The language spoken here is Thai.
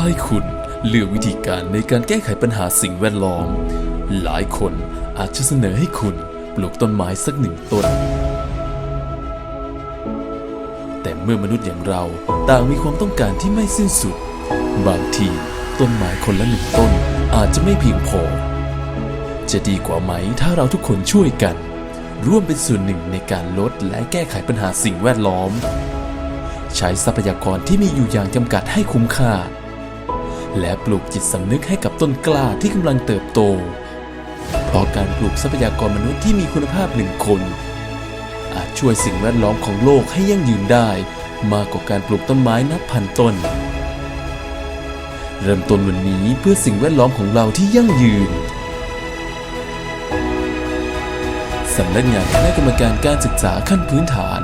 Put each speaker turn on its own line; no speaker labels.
ถ้าให้คุณเลือกวิธีการในการแก้ไขปัญหาสิ่งแวดล้อม หลายคนอาจจะเสนอให้คุณปลูกต้นไม้สักหนึ่งต้น แต่เมื่อมนุษย์อย่างเราต่างมีความต้องการที่ไม่สิ้นสุด บางทีต้นไม้คนละหนึ่งต้นอาจจะไม่เพียงพอ จะดีกว่าไหมถ้าเราทุกคนช่วยกัน ร่วมเป็นส่วนหนึ่งในการลดและแก้ไขปัญหาสิ่งแวดล้อม ใช้ทรัพยากรที่มีอยู่อย่างจำกัดให้คุ้มค่า และปลูกจิตสำนึกให้กับต้นกล้าที่กำลังเติบโต เพราะการปลูกทรัพยากรมนุษย์ที่มีคุณภาพหนึ่งคน อาจช่วยสิ่งแวดล้อมของโลกให้ยั่งยืนได้ มากกว่าการปลูกต้นไม้นับพันต้น เริ่มต้นวันนี้เพื่อสิ่งแวดล้อมของเราที่ยั่งยืนสำนักงานคณะกรรมการการศึกษาขั้นพื้นฐาน